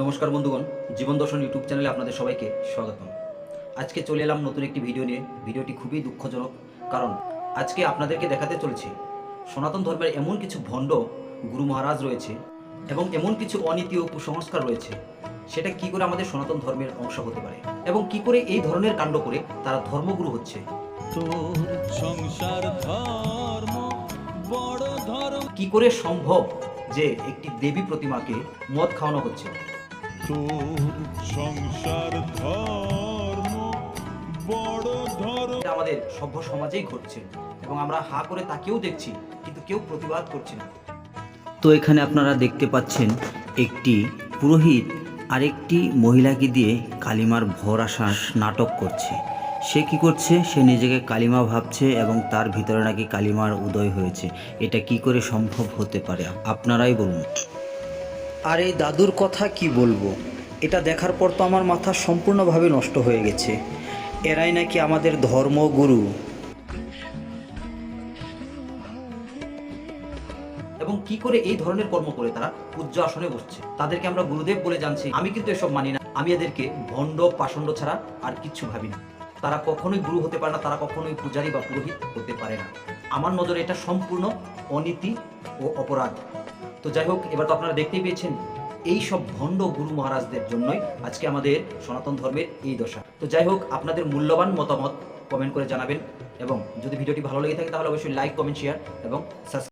নমস্কার বন্ধুগণ জীবন দর্শন ইউটিউব চ্যানেলে আপনাদের সবাইকে স্বাগতম। আজকে চলে এলাম নতুন একটি ভিডিও নিয়ে। ভিডিওটি খুবই দুঃখজনক কারণ আজকে আপনাদেরকে দেখাতে চলেছি সনাতন ধর্মের এমন কিছু ভণ্ড গুরু মহারাজ রয়েছে এবং এমন কিছু অনীতি ও কুসংস্কার রয়েছে সেটা কি করে আমাদের সনাতন ধর্মের অংশ হতে পারে এবং কি করে এই ধরনের কাণ্ড করে তারা ধর্মগুরু হচ্ছে? সংসার ধর্ম বড় ধর্ম। কি করে সম্ভব যে একটি দেবী প্রতিমাকে মদ খাওয়ানো হচ্ছে? তোর সংসার ধর্ম বড় ধর্ম। আমাদের সভ্য সমাজেই ঘটছে এবং আমরা হা করে তাকেও দেখছি কিন্তু কেউ প্রতিবাদ করছে না। তো এখানে আপনারা দেখতে পাচ্ছেন একটি পুরোহিত আরেকটি মহিলাকে দিয়ে কালিমার ভর আশ্বাস নাটক করছে। সে কি করছে? সে নিজেকে কালিমা ভাবছে এবং তার ভিতরে নাকি কালিমার উদয় হয়েছে। এটা কি করে সম্ভব হতে পারে? আপনারাই বলুন। আর এই দাদুর কথা কি বলব? এটা দেখার পর তো আমার মাথা সম্পূর্ণভাবে নষ্ট হয়ে গেছে। এরাই নাকি আমাদের ধর্মগুরু। এবং কি করে এই ধরনের কর্ম করে তারা? পূজ্য আসনে বসছে। তাদেরকে আমরা গুরুদেব বলে জানছি। আমি কিন্তু এসব মানি না। আমি এদেরকে ভণ্ড, পাষণ্ড ছাড়া আর কিচ্ছু ভাবি না। তারা কখনোই গুরু হতে পারে না, তারা কখনোই পূজারী বা পুরোহিত হতে পারে না। আমার নজরে এটা সম্পূর্ণ অনীতি ও অপরাধ। তো যাই হোক, এবার তো আপনারা দেখতেই পেয়েছেন, এই সব ভণ্ড গুরু মহারাজদের জন্যই আজকে আমাদের সনাতন ধর্মের এই দশা। তো যাই হোক, আপনাদের মূল্যবান মতামত কমেন্ট করে জানাবেন এবং যদি ভিডিওটি ভালো লেগে থাকে তাহলে অবশ্যই লাইক কমেন্ট শেয়ার এবং সাবস্ক্রাইব